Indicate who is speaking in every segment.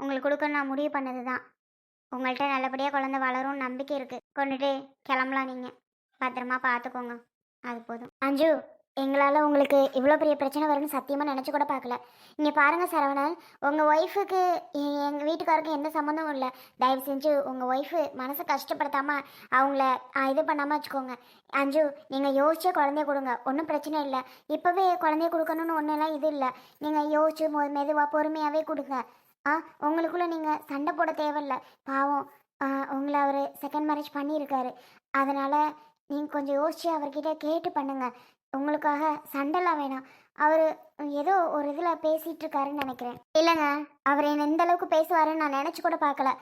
Speaker 1: உங்களுக்கு கொடுக்கணும் நான் முடிவு பண்ணது தான் உங்கள்கிட்ட நல்லபடியாக குழந்தை வளரும்னு நம்பிக்கை இருக்குது கொண்டுட்டு கிளம்பலாம் நீங்கள் பத்திரமா பார்த்துக்கோங்க அது போதும். அஞ்சு எங்களால் உங்களுக்கு இவ்வளோ பெரிய பிரச்சனை வரும்னு சத்தியமாக நினச்சி கூட பார்க்கல இங்கே பாருங்கள் சரவணன் உங்கள் ஒய்ஃபுக்கு எங்கள் வீட்டுக்காருக்கு எந்த சம்மந்தமும் இல்லை. தயவு செஞ்சு உங்கள் ஒய்ஃபு மனசை கஷ்டப்படுத்தாமல் அவங்கள இது பண்ணாமல் வச்சுக்கோங்க. அஞ்சு நீங்கள் யோசிச்சே குழந்தைய கொடுங்க. ஒன்றும் பிரச்சனை இல்லை. இப்போவே குழந்தைய கொடுக்கணும்னு ஒன்றும் எல்லாம் இது இல்லை. நீங்கள் யோசிச்சு மெதுவாக பொறுமையாகவே கொடுங்க. ஆ உங்களுக்குள்ளே நீங்கள் சண்டை போட தேவையில்ல. பாவம். உங்களை அவர் செகண்ட் மேரேஜ் பண்ணியிருக்காரு. அதனால் நீங்கள் கொஞ்சம் யோசிச்சு அவர்கிட்ட கேட்டு பண்ணுங்கள் உங்களுக்காக சண்டைலாம் வேணாம். அவர் ஏதோ ஒரு இதில் பேசிகிட்டு இருக்காருன்னு நினைக்கிறேன். இல்லைங்க அவர் என்னை எந்த அளவுக்கு பேசுவாருன்னு நான் நினச்சி கூட பார்க்கல.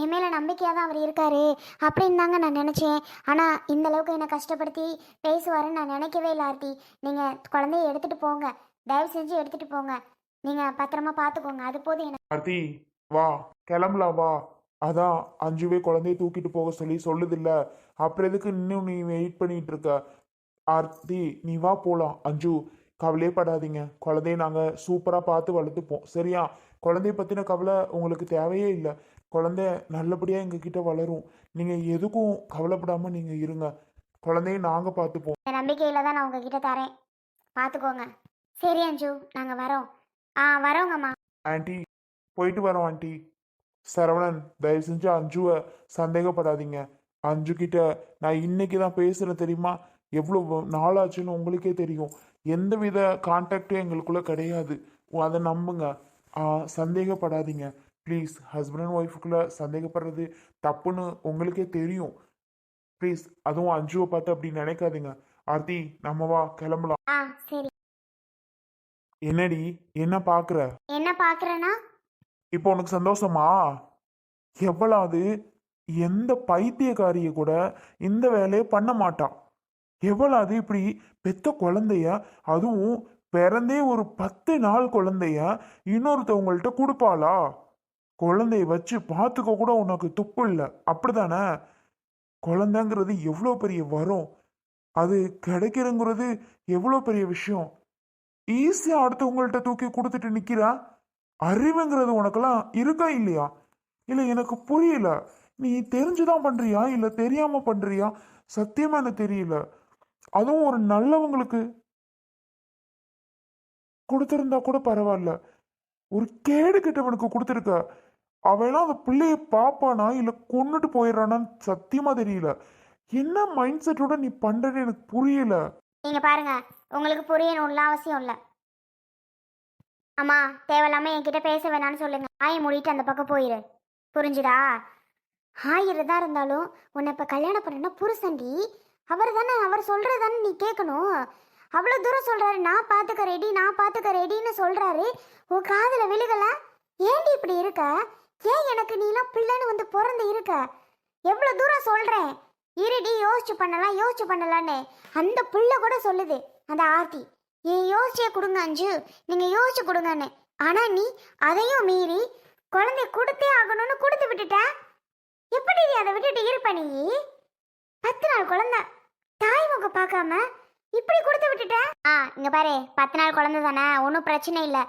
Speaker 1: என் மேலே நம்பிக்கையாக தான் அவர் இருக்காரு. அப்படின்னு தாங்க நான் நினச்சேன். ஆனால் இந்த அளவுக்கு என்னை கஷ்டப்படுத்தி பேசுவாருன்னு நான் நினைக்கவே இல்லை ஆர்த்தி. நீங்கள் குழந்தைய எடுத்துகிட்டு போங்க. தயவு செஞ்சு எடுத்துகிட்டு போங்க. நீங்கள் பத்திரமா பார்த்துக்கோங்க அது போதும் எனக்கு.
Speaker 2: ஆர்த்தி வா. கிளம்பலாம் வா. அதான் அஞ்சுவே குழந்தைய தூக்கிட்டு போக சொல்லி சொல்லுதில்ல. அப்புறம் எதுக்கு இன்னும் நீ வெயிட் பண்ணிட்டு இருக்க? ஆர்த்தி நீ வா போலாம். அஞ்சு கவலையே படாதீங்க. குழந்தைய நாங்கள் சூப்பராக பார்த்து வளர்த்துப்போம். சரியா? குழந்தைய பற்றின கவலை உங்களுக்கு தேவையே இல்லை. குழந்தை நல்லபடியாக எங்ககிட்ட வளரும். நீங்கள் எதுக்கும் கவலைப்படாமல் நீங்கள் இருங்க. குழந்தைய நாங்கள் பார்த்துப்போம்.
Speaker 1: நம்பிக்கையில் தான் நான் உங்ககிட்ட தரேன். பார்த்துக்கோங்க சரி அஞ்சு நாங்கள் வரோம். ஆ வரோங்கம்மா
Speaker 2: ஆன்ட்டி போயிட்டு வரோம் ஆன்ட்டி சரவணன் தயவு செஞ்சு அஞ்சுவை சந்தேகப்படாதீங்க. அஞ்சு கிட்ட நான் இன்னைக்கு தான் பேசுகிறேன் தெரியுமா? எவ்வளோ நாளாச்சுன்னு உங்களுக்கே தெரியும். எந்தவித கான்டாக்டும் எங்களுக்குள்ள கிடையாது. அதை நம்புங்க. சந்தேகப்படாதீங்க. ப்ளீஸ் ஹஸ்பண்ட் அண்ட் ஒய்ஃபுக்குள்ள சந்தேகப்படுறது தப்புன்னு உங்களுக்கே தெரியும். ப்ளீஸ் அதுவும் அஞ்சுவை பார்த்து அப்படி நினைக்காதீங்க. ஆர்த்தி நம்ம வா கிளம்பலாம். என்னடி என்ன பார்க்குற
Speaker 1: என்ன பார்க்குறேன்னா
Speaker 2: இப்போ உனக்கு சந்தோஷமா? எவ்வளவு எந்த பைத்தியக்காரிய கூட இந்த வேலையை பண்ண மாட்டான் எவ்வளவு இப்படி பெத்த குழந்தைய அதுவும் பிறந்தே ஒரு பத்து நாள் குழந்தைய இன்னொருத்தவங்கள்ட்ட கொடுப்பாளா? குழந்தைய வச்சு பார்த்துக்க கூட உனக்கு துப்பு இல்லை. அப்படிதானே குழந்தைங்கிறது எவ்வளோ பெரிய வரம். அது கிடைக்கிறங்கிறது எவ்வளோ பெரிய விஷயம். ஈஸியா அடுத்தவங்கள்ட்ட தூக்கி கொடுத்துட்டு நிக்கிறா அறிவுங்கிறது உனக்கெல்லாம் இருக்கா இல்லையா? இல்ல எனக்கு புரியல. நீ தெரிஞ்சுதான் பண்றியா? இல்ல தெரியாம பண்றியா? சத்தியமா எனக்கு தெரியல. அதுவும் ஒரு நல்லவங்களுக்கு கொடுத்திருந்தா கூட பரவாயில்ல. ஒரு கேடு கிட்டவனுக்கு கொடுத்துருக்க. அவெல்லாம் அந்த பிள்ளைய பாப்பானா இல்ல கொன்னுட்டு போயிடுறானான்னு சத்தியமா தெரியல. என்ன மைண்ட் செட்டோட நீ பண்றேன்னு எனக்கு புரியல.
Speaker 1: நீங்க பாருங்க. உங்களுக்கு புரியணும்ல அவசியம் இல்லை. அம்மா தேவையில்லாமல் என்கிட்ட பேச வேணான்னு சொல்லுங்க. ஆய மூடிட்டு அந்த பக்கம் போயிரு. புரிஞ்சுதா? ஆயிரதா இருந்தாலும் உன்னை இப்போ கல்யாணம் பண்ணனா புருஷன்டி. அவர் தானே அவர் சொல்கிறது தானே நீ கேட்கணும். அவ்வளோ தூரம் சொல்கிறாரு நான் பார்த்துக்க ரெடி நான் பார்த்துக்க ரெடின்னு சொல்கிறாரு உன் காதில் விழுகலை? ஏன்டி இப்படி இருக்க? ஏன் எனக்கு நீலாம் பிள்ளைன்னு வந்து பிறந்து இருக்க? எவ்வளோ தூரம் சொல்கிறேன் இருடி யோசிச்சு பண்ணலாம் யோசிச்சு பண்ணலான்னு. அந்த புள்ள கூட சொல்லுது. அந்த ஆர்த்தி நீ யோசிச்சே கொடுங்க அஞ்சு. நீங்க யோசிச்சு கொடுங்கன்னு. ஆனா நீ அதையும் மீறி குழந்தை கொடுத்தே ஆகணும்னு கொடுத்து விட்டுட்ட. எப்படி நீ அதை விட்டுட்டு இருப்ப நீ? பத்து நாள் குழந்தை. தாய் முக பார்க்காம இப்படி கொடுத்து விட்டுட்ட. ஆ இங்க பாரு. பத்து நாள் குழந்தை தானே. ஒன்றும் பிரச்சனை இல்லை.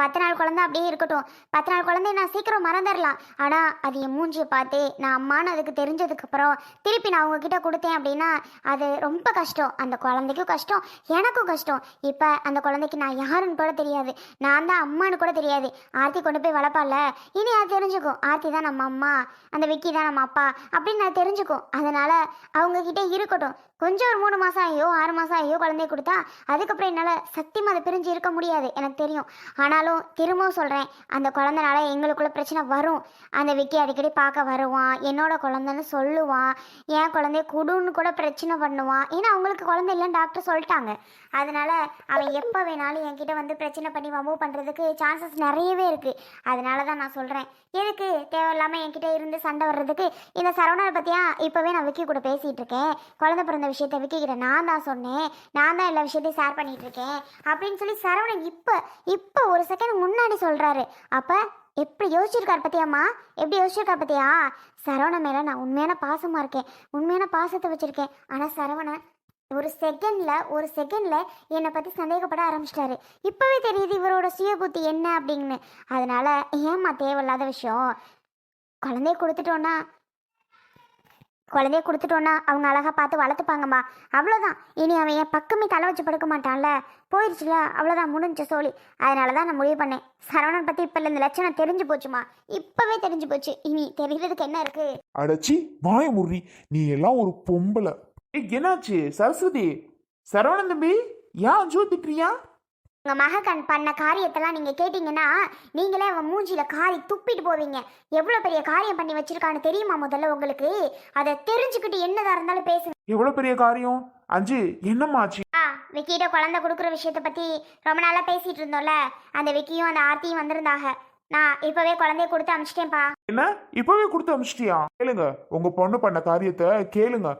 Speaker 1: பத்து நாள் குழந்தை அப்படியே இருக்கட்டும். பத்து நாள் குழந்தைய நான் சீக்கிரம் மறந்துடலாம். ஆனால் அது என் மூஞ்சியை பார்த்து நான் அம்மான்னு அதுக்கு தெரிஞ்சதுக்கப்புறம் திருப்பி நான் உங்ககிட்ட கொடுத்தேன் அப்படின்னா அது ரொம்ப கஷ்டம். அந்த குழந்தைக்கும் கஷ்டம் எனக்கும் கஷ்டம். இப்போ அந்த குழந்தைக்கு நான் யாருன்னு கூட தெரியாது. நான் தான் அம்மான்னு கூட தெரியாது. ஆர்த்தி கொண்டு போய் வளர்ப்பால இனி அது தெரிஞ்சுக்கும். ஆர்த்தி தான் நம்ம அம்மா அந்த விக்கி தான் நம்ம அப்பா அப்படின்னு நான் தெரிஞ்சுக்கும். அதனால அவங்க கிட்ட இருக்கட்டும். கொஞ்சம் ஒரு மூணு மாதம் ஐயோ ஆறு மாதம் ஐயோ குழந்தைய கொடுத்தா அதுக்கப்புறம் என்னால் சத்தியமாக அதை பிரிஞ்சு இருக்க முடியாது. எனக்கு தெரியும். ஆனாலும் திரும்பவும் சொல்கிறேன் அந்த குழந்தைனால எங்களுக்குள்ள பிரச்சனை வரும். அந்த விக்கி அடிக்கடி பார்க்க வருவான் என்னோட குழந்தைன்னு சொல்லுவான் என் குழந்தைய குடுன்னு கூட பிரச்சனை பண்ணுவான். ஏன்னா அவங்களுக்கு குழந்தை இல்லைன்னு டாக்டர் சொல்லிட்டாங்க. அதனால அவன் எப்போ வேணாலும் என்கிட்ட வந்து பிரச்சனை பண்ணி வம்பு பண்ணுறதுக்கு சான்சஸ் நிறையவே இருக்குது அதனால தான் நான் சொல்கிறேன் எதுக்கு? தேவையில்லாமல் என்கிட்ட இருந்து சண்டை வர்றதுக்கு. இந்த சரவணனை பற்றியா இப்போவே நான் விக்கி கூட பேசிகிட்டு இருக்கேன். குழந்தை பிறந்த விஷயத்த விக்கி கிட்ட நான் தான் சொன்னேன். நான் தான் எல்லா விஷயத்தையும் ஷேர் பண்ணிட்டு இருக்கேன். அப்படின்னு சொல்லி சரவணன் இப்போ இப்போ இப்போ ஒரு செகண்ட் முன்னாடி சொல்கிறாரு அப்போ எப்படி யோசிச்சிருக்கார் பத்தியாம்மா? எப்படி யோசிச்சிருக்கார் பத்தியா? சரவண மேலே நான் உண்மையான பாசமாக இருக்கேன். உண்மையான பாசத்தை வச்சுருக்கேன். ஆனால் சரவணன் ஒரு செகண்ட்ல ஒரு செகண்ட்ல என்னை பத்தி சந்தேகப்பட ஆரம்பிச்சிட்டாரு. இப்பவே தெரியுது இவரோட சுய புத்தி என்ன அப்படின்னு. அதனால ஏம்மா தேவையில்லாத விஷயம்? குழந்தைய கொடுத்துட்டோன்னா குழந்தைய கொடுத்துட்டோன்னா அவங்க அழகா பார்த்து வளர்த்துப்பாங்கம்மா. அவ்வளோதான் இனி அவன் என் பக்கமே தலை வச்சு படுக்க மாட்டான்ல. போயிடுச்சுல அவ்வளோதான் முடிஞ்ச சோழி. அதனால தான் நான் முடிவு பண்ணேன். சரவணன் பற்றி இப்போ இந்த லட்சணம் தெரிஞ்சு போச்சுமா இப்போவே தெரிஞ்சு போச்சு. இனி தெரிகிறதுக்கு என்ன இருக்கு?
Speaker 3: அடச்சி வாய முறி நீ எல்லாம் ஒரு பொம்பளை. ஏய், என்னாச்சு? சரஸ்வதி? சரவணன் தம்பி? ஏன் அஞ்சு திட்டுறியா
Speaker 1: உங்கள் மகக்கண் பண்ண காரியத்தெல்லாம் நீங்கள் கேட்டிங்கன்னா நீங்களே அவன் மூஞ்சில காரி துப்பிட்டு போவீங்க. எவ்வளோ பெரிய காரியம் பண்ணி வச்சிருக்கான்னு தெரியுமா முதல்ல உங்களுக்கு? அதை தெரிஞ்சுக்கிட்டு என்னதா இருந்தாலும் பேசுங்க
Speaker 3: எவ்வளவு பெரிய காரியம்? அஞ்சு என்னம்மா ஆச்சு?
Speaker 1: ஆ விக்கிட்ட குழந்தை கொடுக்குற விஷயத்தை பற்றி ரொம்ப நாளாக பேசிகிட்டு இருந்தோம்ல. அந்த விக்கியும் அந்த ஆர்த்தியும் வந்திருந்தாங்க. நான் இப்போவே குழந்தைய கொடுத்து அனுப்பிச்சிட்டேன்ப்பா
Speaker 3: என்ன? இப்பவே கொடுத்து அமிச்சிட்டியா? கேளுங்க உங்க பொண்ணு பண்ண காரியத்தை கேளுங்க.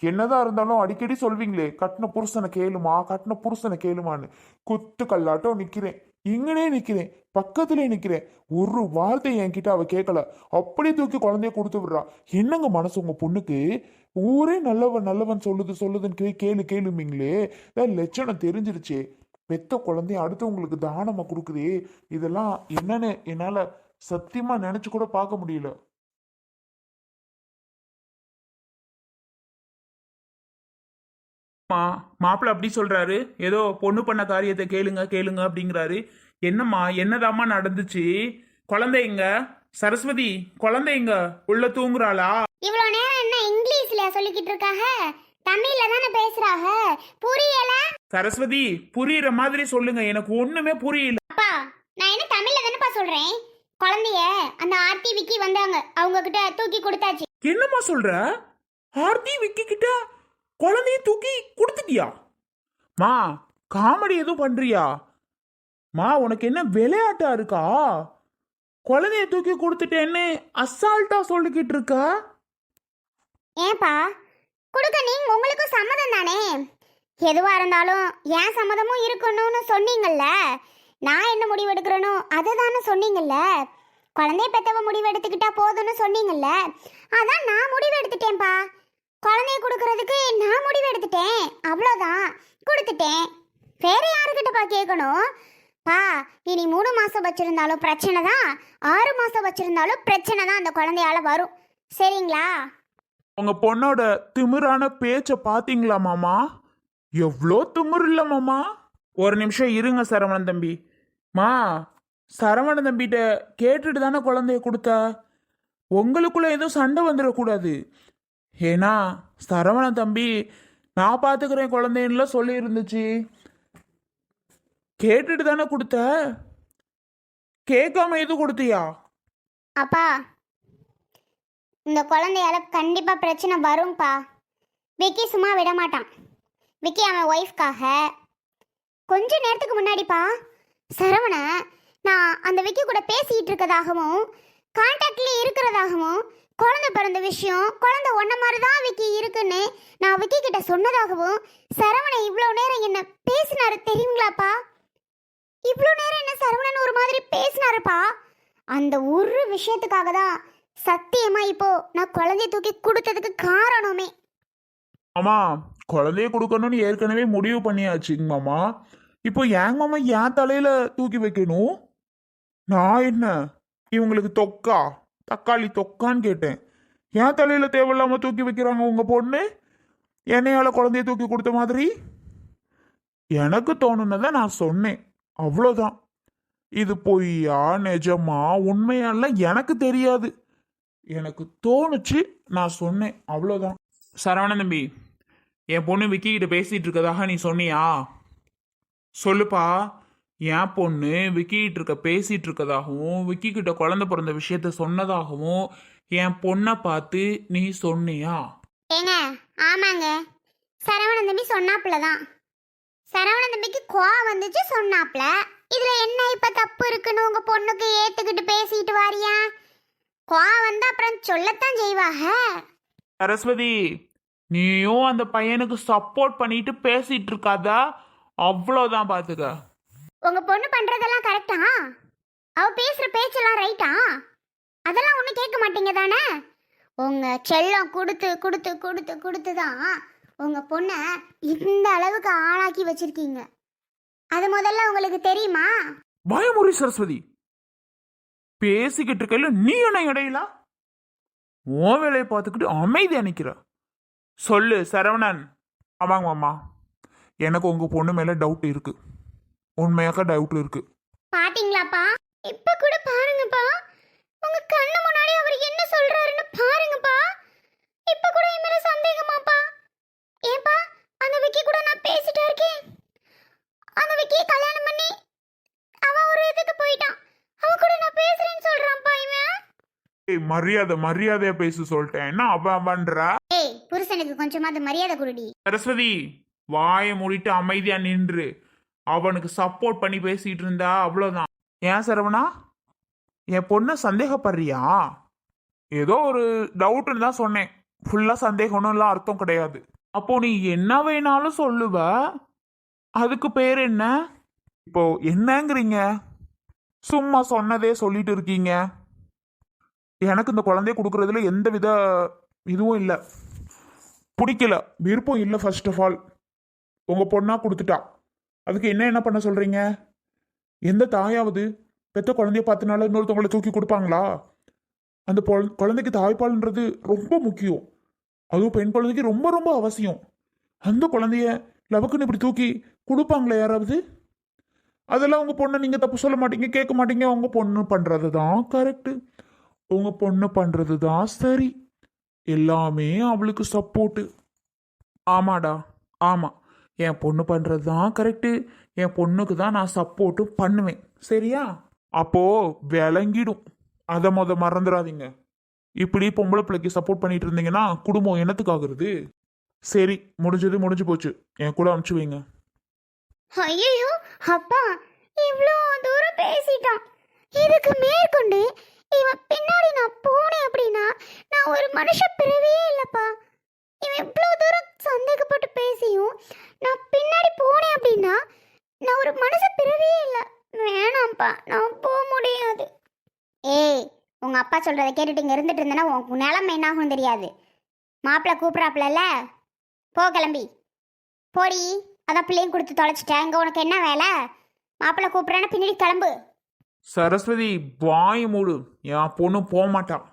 Speaker 3: என்னதான் இருந்தாலும் அடிக்கடி சொல்வீங்களே கட்டின புருஷனை கேளுமா கட்டின புருஷனை கேளுமான்னு. குத்து கல்லாட்டம் நிக்கிறேன் இங்கனே நிக்கிறேன் பக்கத்திலே நிக்கிறேன். ஒரு வார்த்தை என்கிட்ட அவ கேட்கல. அப்படியே தூக்கி குழந்தைய கொடுத்து விடுறா. என்னங்க மனசு உங்க பொண்ணுக்கு? ஊரே நல்லவன் நல்லவன் சொல்லுது சொல்லுதுன்னு கே- கேளு கேளுமீங்களே. லட்சணம் தெரிஞ்சிருச்சே. பெத்த குழந்தைய அடுத்தவங்களுக்கு தானமா கொடுக்குதே? இதெல்லாம் என்னன்னு என்னால சத்தியமா நினைச்சு கூட பார்க்க முடியல.
Speaker 2: மா மாப்பிள்ள அப்படி சொல்றாரு. ஏதோ பொண்ணு பண்ண காரியத்தை கேளுங்க கேளுங்க அப்படிங்கிறாரு. என்னம்மா என்னதாம்மா நடந்துச்சு? குழந்தைங்க சரஸ்வதி குழந்தைங்க உள்ள தூங்குறாளா?
Speaker 1: இவ்வளோ நேரம் என்ன இங்கிலீஷ்ல சொல்லிக்கிட்டு இருக்காக? தமிழ்ல தானே பேசுறாக? புரியல?
Speaker 2: சரஸ்வதி புரியுற மாதிரி சொல்லுங்க. எனக்கு ஒண்ணுமே புரியல.
Speaker 1: அப்பா நான் என்ன தமிழ்ல தானேப்பா சொல்றேன்? குழந்தைய அந்த ஆர்த்தி விக்கி வந்தாங்க. அவங்க கிட்ட தூக்கி கொடுத்தாச்சு.
Speaker 2: என்னம்மா சொல்ற? ஆர்த்தி விக்கி கிட்ட குழந்தைய தூக்கி கொடுத்துட்டியா? மா காமெடி எதுவும் பண்றியா? மா உனக்கு என்ன விளையாட்டா இருக்கா? குழந்தைய தூக்கி கொடுத்துட்டேன்னு அசால்ட்டா சொல்லிக்கிட்டு இருக்கா?
Speaker 1: ஏன்பா கொடுக்க நீங்க உங்களுக்கும் சம்மதம் தானே? எதுவா இருந்தாலும் என் சம்மதமும் இருக்கணும்னு சொன்னீங்கல்ல? நான் என்ன முடிவு எடுக்கிறேனோ அதை தானே சொன்னீங்கல்ல? குழந்தைய பெத்தவ முடிவு எடுத்துக்கிட்டா போதும்னு சொன்னீங்கல்ல? அதான் நான் முடிவு எடுத்துட்டேன்ப்பா குழந்தைய கொடுக்கறதுக்கு நான் முடிவு எடுத்துட்டேன். அவ்வளோதான் கொடுத்துட்டேன். வேற யாருக்கிட்டப்பா கேட்கணும் பா இனி மூணு மாதம் வச்சுருந்தாலும் பிரச்சனை தான். ஆறு மாதம் வச்சுருந்தாலும் பிரச்சனை தான் அந்த குழந்தையால வரும். சரிங்களா?
Speaker 2: உங்க பொண்ணோட திமிரான பேச்சை பார்த்தீங்களா மாமா? எவ்வளோ திமிர் இல்லை மாமா. ஒரு நிமிஷம் இருங்க சரவணன் தம்பி. மா சரவணன் தம்பிகிட்ட கேட்டுட்டு தானே குழந்தைய கொடுத்த? உங்களுக்குள்ள எதுவும் சண்டை வந்துடக்கூடாது. ஏன்னா சரவண தம்பி நான் பார்த்துக்கிறேன் குழந்தைன்னுல சொல்லி இருந்துச்சு கேட்டுட்டு தானே கொடுத்த? கேட்காம எது கொடுத்தியா?
Speaker 1: அப்பா இந்த குழந்தையால கண்டிப்பா பிரச்சனை வரும்பா. விக்கி சும்மா விட மாட்டான். விக்கி அவன் ஒய்ஃப்காக கொஞ்ச நேரத்துக்கு முன்னாடிப்பா சரவண நான் அந்த விக்கி கூட பேசிட்டு இருக்கதாகவும் கான்டாக்ட்லேயே இருக்கிறதாகவும் குழந்தை பிறந்த விஷயம் குழந்தை ஒன்ன மாதிரி தான் விக்கி இருக்குன்னு நான் விக்கி கிட்ட சொன்னதாகவும் சரவணை இவ்வளோ நேரம் என்ன பேசினாரு தெரியுங்களாப்பா? இவ்வளோ நேரம் என்ன சரவணன் ஒரு மாதிரி பேசினாருப்பா? அந்த ஒரு விஷயத்துக்காக தான் சத்தியமா இப்போ நான் குழந்தைய தூக்கி கொடுத்ததுக்கு காரணமே.
Speaker 2: மாமா குழந்தைய கொடுக்கணும்னு ஏற்கனவே முடிவு பண்ணியாச்சுங்க மாமா. இப்போ ஏங்க மாமா என் தலையில தூக்கி வைக்கணும்? நான் என்ன? இவங்களுக்கு தொக்கா? தக்காளி தொக்கான்னு கேட்டேன். ஏன் தலையில தேவையில்லாம தூக்கி வைக்கிறாங்க உங்க பொண்ணு? என்னையால குழந்தைய தூக்கி கொடுத்த மாதிரி? எனக்கு தோணுனதை நான் சொன்னேன். அவ்வளோதான் இது பொய்யா நிஜமா? உண்மையாலாம் எனக்கு தெரியாது. எனக்கு தோணுச்சு நான் சொன்னேன். அவ்வளோதான் சரவணன் தம்பி என் பொண்ணு விக்கிக்கிட்ட பேசிகிட்டு இருக்கதாக நீ சொன்னியா? சொல்லுப்பா. என் பொண்ணு விக்கி கிட்ட இருக்க பேசிட்டு இருக்கதாகவும் விக்கி கிட்ட குழந்தை பிறந்த விஷயத்த சொன்னதாகவும் என் பொண்ணை பார்த்து நீ சொன்னியா?
Speaker 1: ஏங்க ஆமாங்க. சரவணன் தம்பி சொன்னாப்புல தான். சரவணன் தம்பிக்கு கோவம் வந்துச்சு சொன்னாப்புல. இதுல என்ன இப்ப தப்பு இருக்குன்னு உங்க பொண்ணுக்கு ஏத்துக்கிட்டு பேசிட்டு வாரியா? கோவம் வந்தா அப்புறம் சொல்லத்தான் செய்வாக?
Speaker 2: சரஸ்வதி நீயும் அந்த பையனுக்கு சப்போர்ட் பண்ணிட்டு பேசிட்டு இருக்காதா? அவ்வளோதான் பார்த்துக்க
Speaker 1: உங்க பொண்ணு பண்றதெல்லாம் கரெக்டா? அவ பேசுற பேச்செல்லாம் ரைட்டா? அதெல்லாம் ஒன்றும் கேட்க மாட்டீங்க தானே? உங்க செல்லம் கொடுத்து கொடுத்து கொடுத்து கொடுத்து தான் உங்க பொண்ணை இந்த அளவுக்கு ஆளாக்கி வச்சிருக்கீங்க. அது முதல்ல உங்களுக்கு தெரியுமா?
Speaker 2: பயமுறை சரஸ்வதி பேசிக்கிட்டு இருக்கையில நீ என்ன இடையில? உன் வேலையை பார்த்துக்கிட்டு அமைதி அணைக்கிற சொல்லு சரவணன். ஆமாங்க மாமா. எனக்கு உங்க பொண்ணு மேல டவுட் இருக்கு. உண்மையாக்க டவுட் இருக்கு.
Speaker 1: பாத்தீங்களாப்பா? இப்ப கூட பாருங்கப்பா. உங்க கண்ணு முன்னாடி அவர் என்ன சொல்றாருன்னு பாருங்கப்பா. இப்ப கூட என் மேல சந்தேகமாப்பா. ஏன்பா அந்த விக்கி கூட நான் பேசிட்டா இருக்கேன். அந்த விக்கி கல்யாணம் பண்ணி அவன் ஒரு இதுக்கு போயிட்டான். அவ கூட நான் பேசுறேன்னு சொல்றான்ப்பா இவன்.
Speaker 2: ஏய் மரியாதை மரியாதையா பேச சொல்லிட்டேன். என்ன அவன் பண்ற?
Speaker 1: ஏய் புருஷனுக்கு கொஞ்சமாவது மரியாதை கொடுடி.
Speaker 2: சரஸ்வதி வாயை மூடிட்டு அமைதியா நின்று. அவனுக்கு சப்போர்ட் பண்ணி பேசிட்டு இருந்தா அவ்வளோதான் ஏன் சரவணா? என் பொண்ணை சந்தேகப்படுறியா? ஏதோ ஒரு டவுட்னு தான் சொன்னேன். ஃபுல்லாக சந்தேகம்னுலாம் அர்த்தம் கிடையாது. அப்போ நீ என்ன வேணாலும் சொல்லுவ. அதுக்கு பேர் என்ன? இப்போ என்னங்கிறீங்க? சும்மா சொன்னதே சொல்லிட்டு இருக்கீங்க. எனக்கு இந்த குழந்தைய கொடுக்கறதுல எந்த வித இதுவும் இல்லை. பிடிக்கல. விருப்பம் இல்லை ஃபர்ஸ்ட் ஆஃப் ஆல் உங்கள் பொண்ணாக கொடுத்துட்டா. அதுக்கு என்ன என்ன பண்ண சொல்கிறீங்க எந்த தாயாவது பெத்த குழந்தைய பார்த்தனால இன்னொருத்தவங்களை தூக்கி கொடுப்பாங்களா? அந்த பொ- குழந்தைக்கு தாய்ப்பால்ன்றது ரொம்ப முக்கியம். அதுவும் பெண் குழந்தைக்கு ரொம்ப ரொம்ப அவசியம். அந்த குழந்தைய லவக்குன்னு இப்படி தூக்கி கொடுப்பாங்களா யாராவது? அதெல்லாம் உங்கள் பொண்ணை நீங்கள் தப்பு சொல்ல மாட்டீங்க கேட்க மாட்டீங்க. உங்கள் பொண்ணு பண்ணுறது தான் கரெக்டு உங்கள் பொண்ணு பண்ணுறது தான் சரி. எல்லாமே அவளுக்கு சப்போர்ட்டு ஆமாடா ஆமாம் என் பொண்ணு பண்ணுறது தான் கரெக்டு என் பொண்ணுக்கு தான் நான் சப்போர்ட்டும் பண்ணுவேன். சரியா? அப்போது விளங்கிடும். அதை மொதல் மறந்துடாதீங்க. இப்படி பொம்பளை பிள்ளைக்கு சப்போர்ட் பண்ணிட்டு இருந்தீங்கன்னா குடும்பம் என்னத்துக்கு ஆகுறது சரி முடிஞ்சது முடிஞ்சு போச்சு. என் கூட அனுப்பிச்சு வைங்க.
Speaker 1: ஐயோ அப்பா இவ்வளோ தூரம் பேசிட்டான். இதுக்கு மேற்கொண்டு இவன் பின்னாடி நான் போனேன் அப்படின்னா நான் ஒரு மனுஷ பிறவியே இல்லைப்பா. இவன் இவ்வளோ தூரம் சந்தேகப்பட்டு பேசியும் நான் பின்னாடி போனேன் அப்படின்னா நான் ஒரு மனுஷ பிறவியே இல்லை. வேணாம்ப்பா நான் போக முடியாது. ஏய் உங்கள் அப்பா சொல்கிறத கேட்டுட்டு இங்கே இருந்துட்டு இருந்தேன்னா உன் நிலமை என்ன ஆகும் தெரியாது. மாப்பிள்ளை கூப்பிட்றாப்புலல்ல? போ கிளம்பி. போடி அதான் பிள்ளையும் கொடுத்து தொலைச்சிட்டேன். இங்கே உனக்கு என்ன வேலை? மாப்பிள்ளை கூப்பிட்றேன்னு பின்னாடி கிளம்பு.
Speaker 2: சரஸ்வதி வாய் மூடு. என் பொண்ணு போக மாட்டான்